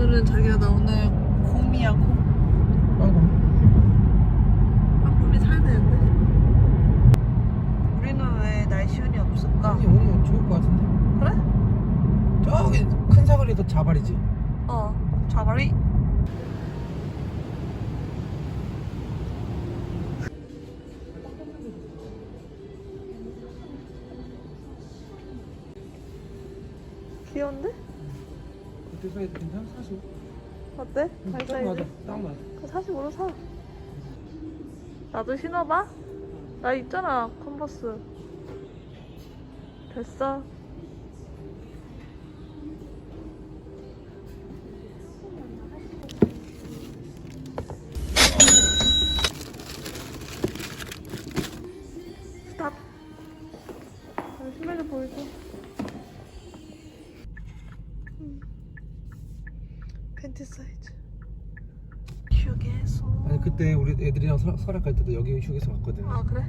오늘은 자기가 나 오늘 곰이야 곰. 빵곰 빵꾸리 사야 되는데. 우리는 왜 날씨 운이 없을까? 아니 오늘 좋을 것 같은데 그래? 저기 큰 사거리도 자발이지 어. 자발이. 귀여운데? 사이즈 괜찮아? 사실 어때? 발딱 사이즈? 맞아 딱 맞아 그 45로 사. 나도 신어봐. 나 있잖아 컨버스. 됐어. 그때 우리 애들이랑 설, 설악 갈 때도 여기 휴게소 왔거든 아 그래?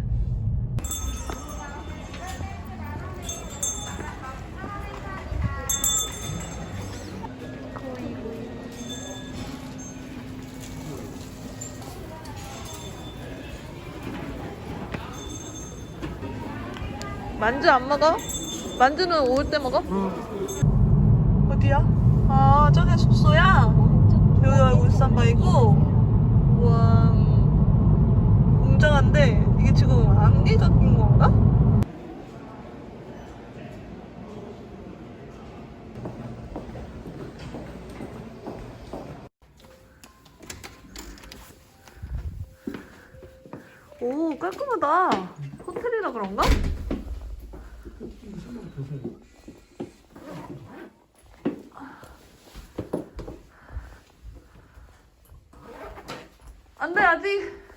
만주 안 먹어? 만주는 올 때 먹어? 응 어디야? 아 저게 숙소야? 여기가 울산바이고 웅장한데 이게 지금 낀 건가? 오 깔끔하다 호텔이라 그런가? 안돼 아직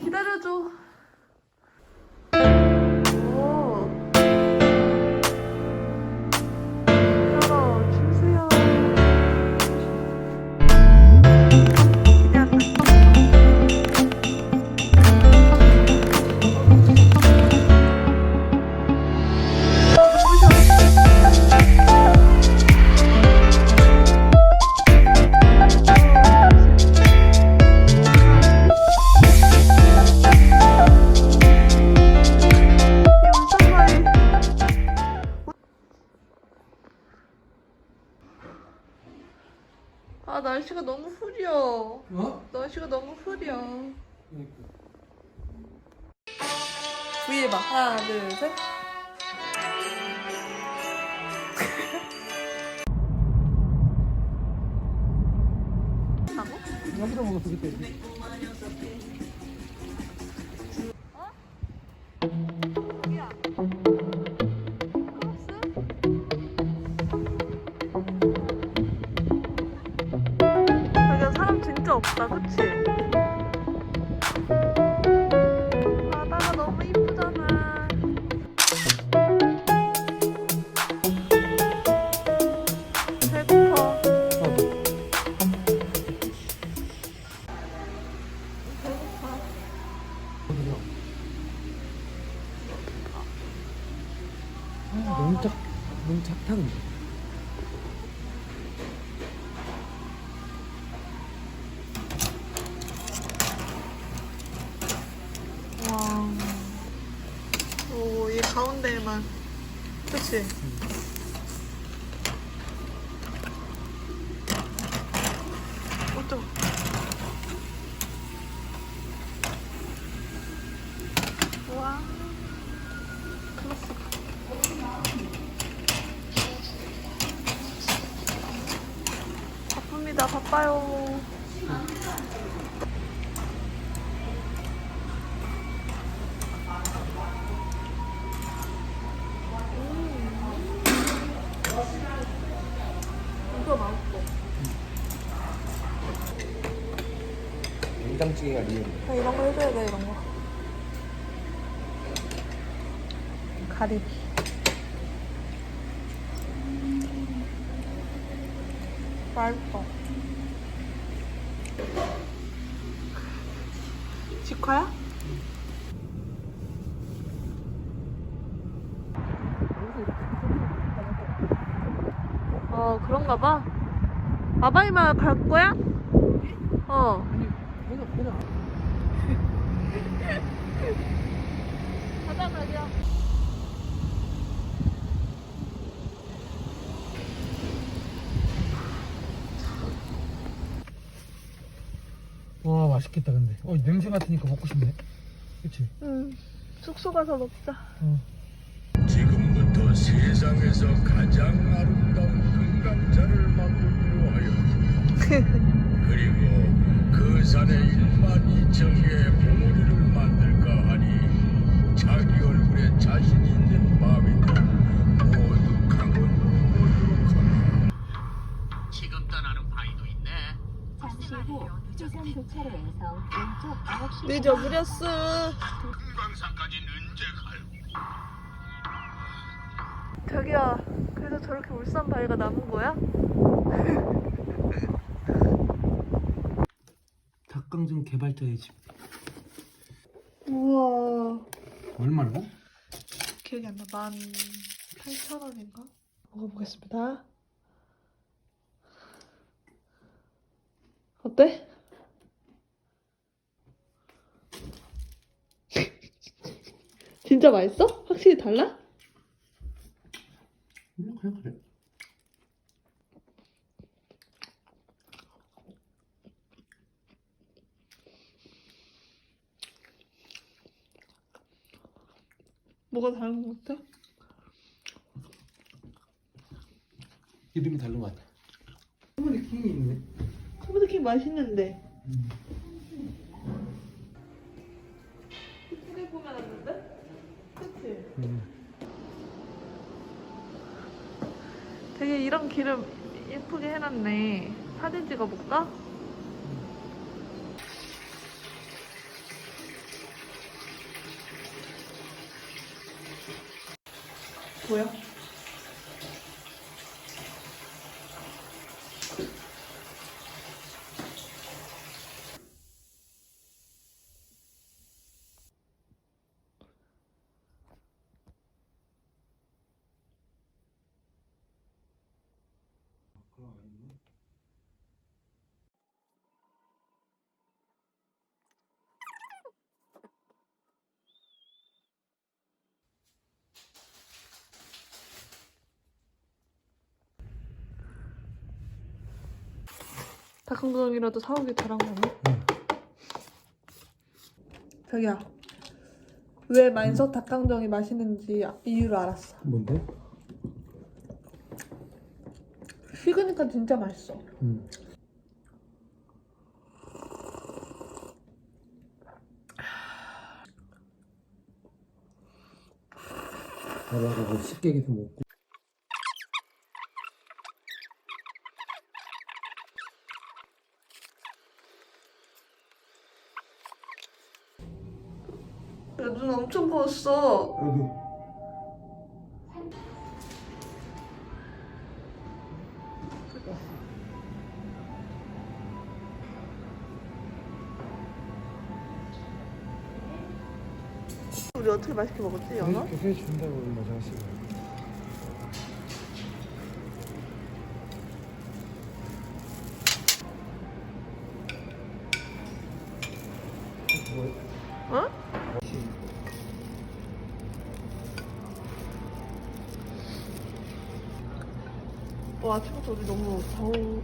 기다려줘. 하나, 둘, 셋. 여기서 먹었어 그때 없다, 그치? 가운데에만. 그치? 어쩌 와. 클래스. 바쁩니다. 바빠요. 이런 거 해줘야 돼 이런 거. 가리비. 맛있어. 직화야? 어 그런가 봐. 아바이마을 갈 거야? 어. 와 맛있겠다 근데 어 냄새 맡으니까 먹고 싶네 그치? 응. 숙소 가서 먹자. 어. 지금부터 세상에서 가장 아름다운 금강자를 만들기로 그 산에 1만 2천 개의 봉우리를 만들까 하니 자기 얼굴에 자신 있는 마음이들 모두 강원으로 모이도록 하라. 지금 떠나는 파이도 있네. 잠시 후 휴전 교차로에서 왼쪽 9시 늦어버렸어. 금강산까지는 언제 갈? 자기야, 그래서 저렇게 울산 바위가 남은 거야? 닭강정 개발자의 집 우와. 얼마라고? 기억이 안 나. 만 8천 원인가? 먹어보겠습니다. 어때? 진짜 맛있어? 확실히 달라? 그냥 그냥 그래 뭐가 다른 것 같아? 이름이 다른 것 같아 한번 느낌이 있네 초보드킹 맛있는데. 예쁘게 꾸며놨는데? 그치? 음. 되게 이런 기름 예쁘게 해놨네. 사진 찍어볼까? 뭐야? 닭강정이라도 사오길 잘한 거네. 응. 자기야, 왜 만석 닭강정이 맛있는지 이유를 알았어. 뭔데? 식으니까 진짜 맛있어. 음. 나라고 쉽게 해서 먹고 야, 눈 엄청 부었어. 나도 우리 어떻게 맛있게 먹었지, 연어? 회 준다고 맞아 하시고 뭐 어? 와, 아침부터 우리 너무 더우.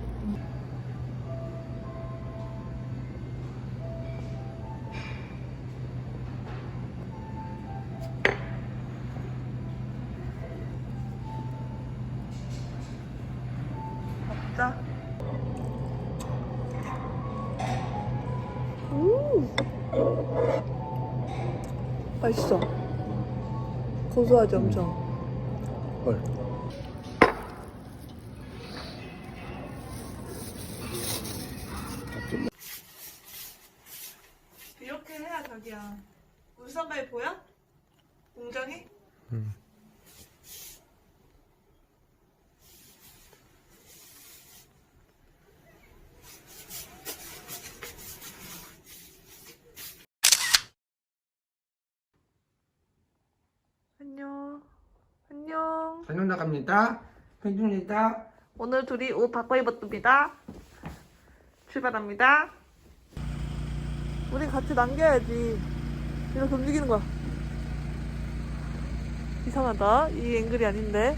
먹자. 음. 맛있어. 고소하지 엄청. 헐 울산바위 보여? 공장이? 응. 안녕. 안녕. 안녕 나갑니다 팬중이다 오늘 둘이 옷 바꿔 입었습니다. 출발합니다. 우리 같이 남겨야지. 이렇게 움직이는 거야. 이상하다. 이 앵글이 아닌데.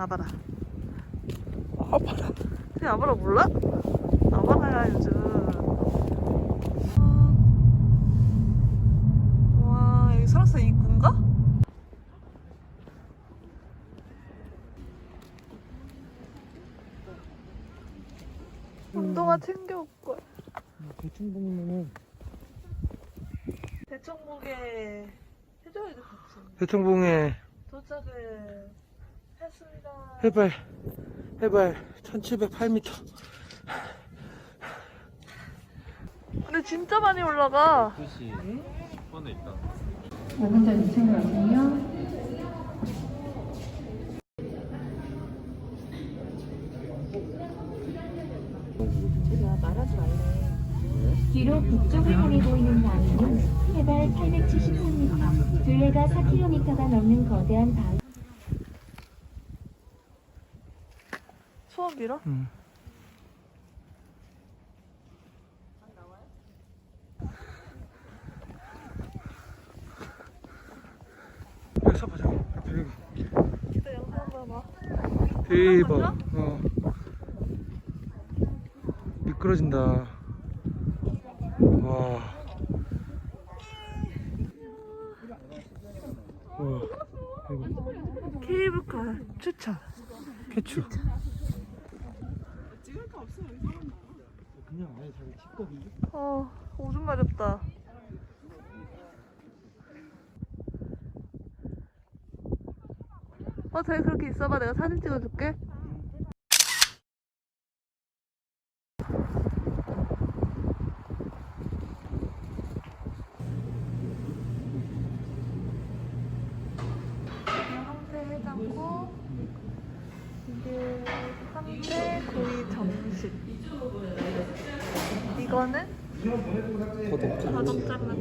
아바라. 아파라 그냥 아바라 몰라? 아바라야 요즘. 와 여기 설악산 입구인가? 운동화 챙겨올 거야. 대충 보면은 대청봉에 해줘야지 같이. 대청봉에 도착을 했습니다. 해발 해발 1708m 근데 진짜 많이 올라가. 5분 전 2층으로 오세요. 뒤로 북쪽을 향해 보이는 바위는 해발 873m, 둘레가 4km가 넘는 거대한 바위. 소원 빌어? 응. 여기 서보자 여기 기대 영상 봐봐. 대박 어 미끄러진다 와 와, 케이블카 추천. 캐추. 그냥 아예 자기 틱거리. 어, 오줌 마렵다. 어, 저기 그렇게 있어봐. 내가 사진 찍어줄게. 이게 황새 해장국, 이게 황새 구이 정식. 이거는? 더덕 자동차만